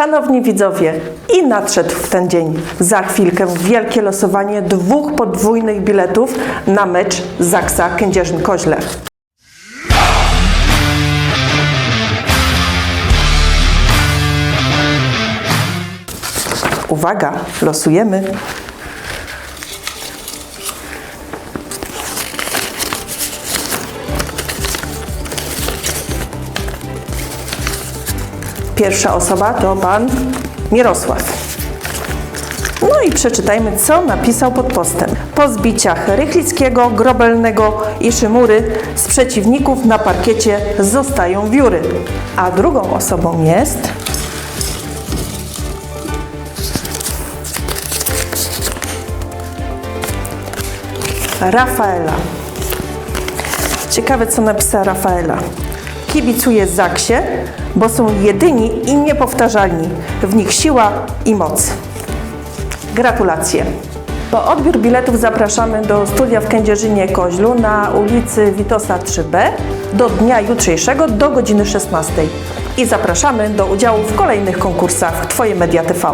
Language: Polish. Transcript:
Szanowni widzowie, i nadszedł w ten dzień. Za chwilkę wielkie losowanie dwóch podwójnych biletów na mecz Zaksa Kędzierzyn-Koźle. Uwaga, losujemy. Pierwsza osoba to pan Mirosław. No i przeczytajmy, co napisał pod postem. Po zbiciach Rychlickiego, Grobelnego i Szymury z przeciwników na parkiecie zostają wióry. A drugą osobą jest... Rafaela. Ciekawe, co napisała Rafaela. Kibicuję Zaksie, bo są jedyni i niepowtarzalni. W nich siła i moc. Gratulacje. Po odbiór biletów zapraszamy do studia w Kędzierzynie Koźlu na ulicy Witosa 3B do dnia jutrzejszego do godziny 16. I zapraszamy do udziału w kolejnych konkursach Twoje Media TV.